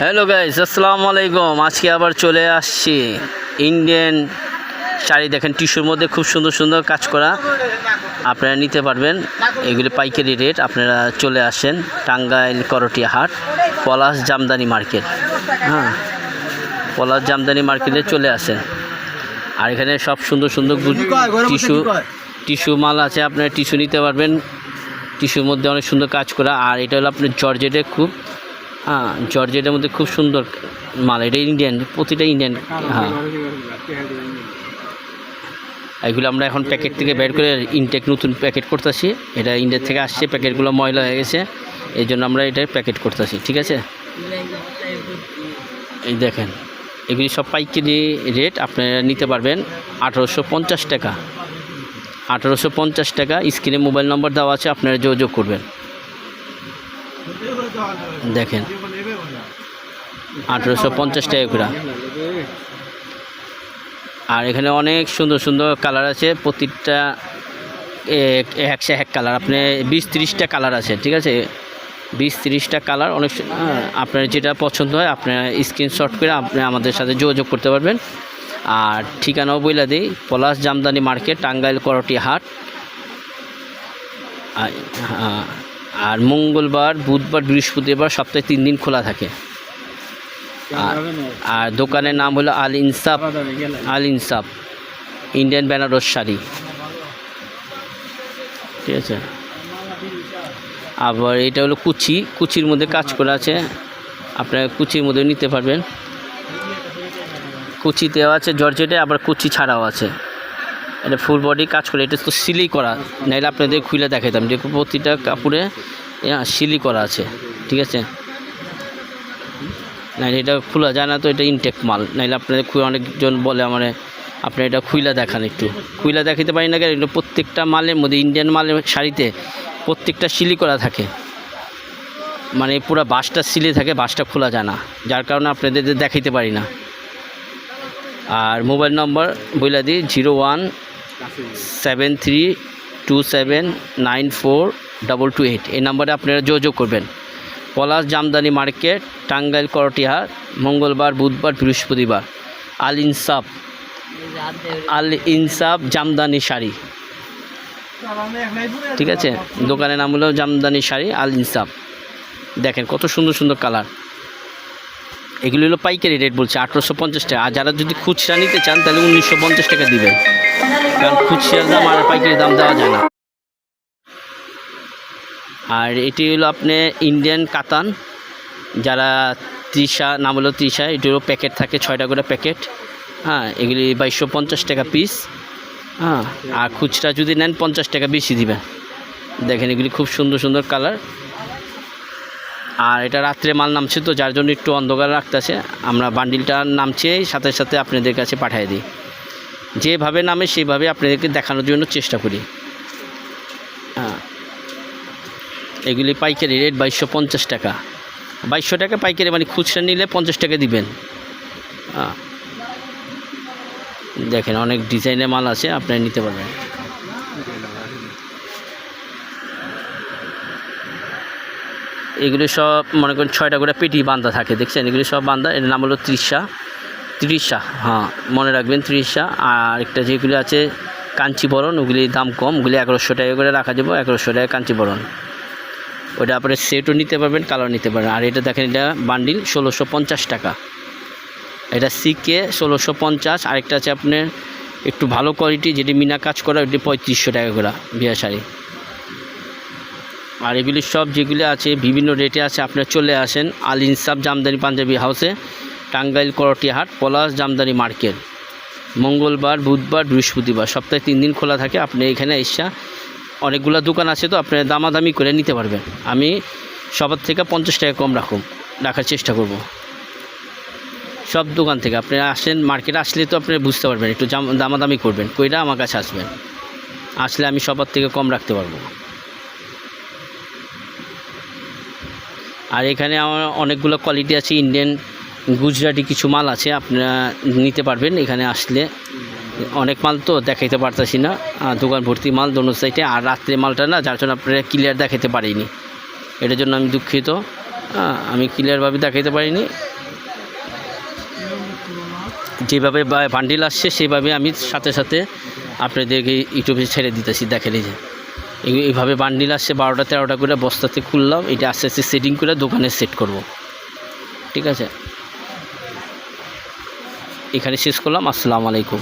Hello guys আসসালামু আলাইকুম। আজকে আবার চলে আসছি ইন্ডিয়ান শাড়ি দেখেন টিস্যুর মধ্যে খুব সুন্দর সুন্দর কাজ করা। আপনারা নিতে পারবেন। এগুলি পাইকারি রেট আপনারা চলে আসেন টাঙ্গাইল করটিয়া হাট পলাশ জামদানি মার্কেট। হ্যাঁ পলাশ জামদানি মার্কেটে চলে আসেন। আর এখানে সব সুন্দর সুন্দর টিস্যু টিস্যু মাল আছে আপনারা টিস্যু নিতে পারবেন। টিস্যুর মধ্যে অনেক সুন্দর কাজ করা। আর এটা হলো আপনার জর্জেটে খুব জর্জেটের মধ্যে খুব সুন্দর মাল, এটা ইন্ডিয়ান, প্রতিটা ইন্ডিয়ান হ্যাঁ। এগুলো আমরা এখন প্যাকেট থেকে বের করে ইনটেক নতুন প্যাকেট করতেছি। এটা ইন্ডিয়া থেকে আসছে, প্যাকেটগুলো ময়লা হয়ে গেছে। এই জন্য আমরা এটা প্যাকেট করতেছি, ঠিক আছে? এই দেখেন, এগুলি সব পাইকারি রেট আপনারা নিতে পারবেন আঠারোশো পঞ্চাশ টাকা। আঠারোশো পঞ্চাশ টাকা স্ক্রিনে মোবাইল নম্বর দেওয়া আছে, আপনারা যোগাযোগ করবেন। দেখেন। আঠেরোশো পঞ্চাশ টাকা করে আর এখানে অনেক সুন্দর সুন্দর কালার আছে প্রতিটা এক- একশো এক কালার। আপনি বিশ তিরিশটা কালার আছে ঠিক আছে? বিশ তিরিশটা কালার অনেক হ্যাঁ, আপনার যেটা পছন্দ হয় আপনার স্ক্রিনশট করে আপনি আমাদের সাথে যোগাযোগ করতে পারবেন। আর ঠিকানাও বইলা দিই পলাশ জামদানি মার্কেট টাঙ্গাইল করটি হাট। হ্যাঁ, আর মঙ্গলবার, বুধবার, বৃহস্পতিবার সপ্তাহে তিন দিন খোলা থাকে। আর দোকানের নাম হলো আল ইনসাফ আল ইনসাফ, ইন্ডিয়ান বেনারস শাড়ি। ঠিক আছে? আবার এটা হলো কুচি, কুচির মধ্যে কাজ করা আছে। আপনারা কুচির মধ্যে নিতে পারবেন। কুচি দেওয়া আছে জর্জেটে, আবার কুচি ছাড়াও আছে। এটা ফুল বডি কাজ করে, এটা তো সিলি করা। নাইলে আপনাদের খুলে দেখাতাম যে প্রতিটা কাপড়ে সিলি করা আছে, ঠিক আছে? নাইলে এটা খোলা যায় না তো, এটা ইনটেক মাল। নাইলে আপনাদের অনেকজন বলে আমার, আপনি এটা খুইলা দেখান একটু। খুইলা দেখাতে পারি না কেন? প্রত্যেকটা মালের মধ্যে ইন্ডিয়ান মালের শাড়িতে প্রত্যেকটা সিলি করা থাকে। মানে পুরো বাসটা সিলে থাকে, বাসটা খোলা যায় না। যার কারণে আপনাদের দেখাইতে পারি না। আর মোবাইল নম্বর বইলা দিই, zero one seven three two seven nine four double two eight এই নাম্বারে আপনারা যোগাযোগ করবেন। পলাশ জামদানি মার্কেট, টাঙ্গাইল, করটিহার, মঙ্গলবার, বুধবার, বৃহস্পতিবার। আল ইনসাফ আল ইনসাফ জামদানি শাড়ি। ঠিক আছে? দোকানের নাম হলো জামদানি শাড়ি, আল ইনসাফ। দেখেন কত সুন্দর সুন্দর কালার। এগুলো হলো পাইকারি রেট বলছে, আঠেরোশো পঞ্চাশ টাকা। আর যারা যদি খুচরা নিতে চান, তাহলে উনিশশো পঞ্চাশ টাকা দিবেন। কারণ খুচরার দাম আর পাইকারি দাম দেওয়া যায় না। আর এটি হলো আপনি ইন্ডিয়ান কাতান। যারা তৃষা, নাম হলো তৃষা, এটি হলো প্যাকেট থাকে, ছয়টা করে প্যাকেট হ্যাঁ এগুলি বাইশশো পঞ্চাশ টাকা পিস হ্যাঁ আর খুচরা যদি নেন, পঞ্চাশ টাকা বেশি দিবেন। দেখেন, এগুলি খুব সুন্দর সুন্দর কালার আর এটা রাত্রে মাল নামছে তো, যার জন্য একটু অন্ধকার রাখতেছে। আমরা বান্ডিলটা নামছে, সাথে সাথে আপনাদের কাছে পাঠিয়ে দিই। যেভাবে নামে সেইভাবে আপনাদেরকে দেখানোর জন্য চেষ্টা করি। হ্যাঁ। এগুলি পাইকারি রেট বাইশশো পঞ্চাশ টাকা। বাইশশো টাকা পাইকারি মানে খুচরা নিলে পঞ্চাশ টাকা দিবেন। হ্যাঁ। দেখেন, অনেক ডিজাইনের মাল আছে, আপনারা নিতে পারবেন। এগুলি সব, মনে করেন ছয়টা করে পেটি বান্ধা থাকে, দেখছেন? এগুলি সব বান্ধা এর নাম হলো ত্রিশা ত্রিশা হ্যাঁ মনে রাখবেন ত্রিশা আর একটা যেগুলি আছে, কাঞ্চিবরণ ওগুলির দাম কম, ওগুলি এগারোশো টাকা করে রাখা যাব, এগারোশো টাকা কাঞ্চিবরণ। ওটা আপনি সেটও নিতে পারবেন কালার নিতে পারবেন। আর এটা দেখেন, এটা বান্ডিল ষোলোশো পঞ্চাশ টাকা। এটা সিকে ষোলোশো পঞ্চাশ, আরেকটা আছে আপনার একটু ভালো কোয়ালিটি যেটি মিনা কাজ করা ওটি পঁয়ত্রিশশো টাকা করে, বিয়া শাড়ি। আর এগুলি সব যেগুলি আছে, বিভিন্ন রেটে আছে, আপনারা চলে আসেন আল ইনসাফ জামদানি পাঞ্জাবি হাউসে টাঙ্গাইল করটিহাট পলাশ জামদানি মার্কেট। মঙ্গলবার, বুধবার, বৃহস্পতিবার, সপ্তাহে তিন দিন খোলা থাকে, আপনি এখানে এসা অনেকগুলো দোকান আছে তো আপনি দামাদামি করে নিতে পারবেন। আমি সবার থেকে পঞ্চাশ টাকা কম রাখুন, রাখার চেষ্টা করব। সব দোকান থেকে আপনি আসেন মার্কেটে আসলে তো আপনি বুঝতে পারবেন, একটু দামাদামি করবেন, কইরা আমার কাছে আসবেন। আসলে আমি সবার থেকে কম রাখতে পারব। আর এখানে আমার অনেকগুলো কোয়ালিটি আছে ইন্ডিয়ান গুজরাটি কিছু মাল আছে, আপনারা নিতে পারবেন এখানে আসলে। অনেক মাল তো দেখাইতে পারতাছি না দোকান ভর্তি মাল দোনো সাইডে আর রাত্রে মালটা না, যার জন্য আপনারা ক্লিয়ার দেখাতে পারিনি। এটার জন্য আমি দুঃখিত আমি ক্লিয়ারভাবে দেখাইতে পারিনি। যেভাবে বান্ডিল আসছে, সেভাবে আমি সাথে সাথে আপনাদেরকে ইউটিউবে ছেড়ে দিতেছি যে এই- এইভাবে বান্ডিল আসছে, বারোটা তেরোটা করে বস্তাতে খুললাম, এটা আস্তে আস্তে সেটিং করে দোকানে সেট করব। ঠিক আছে? এখানে শেষ করলাম, আসসালামু আলাইকুম।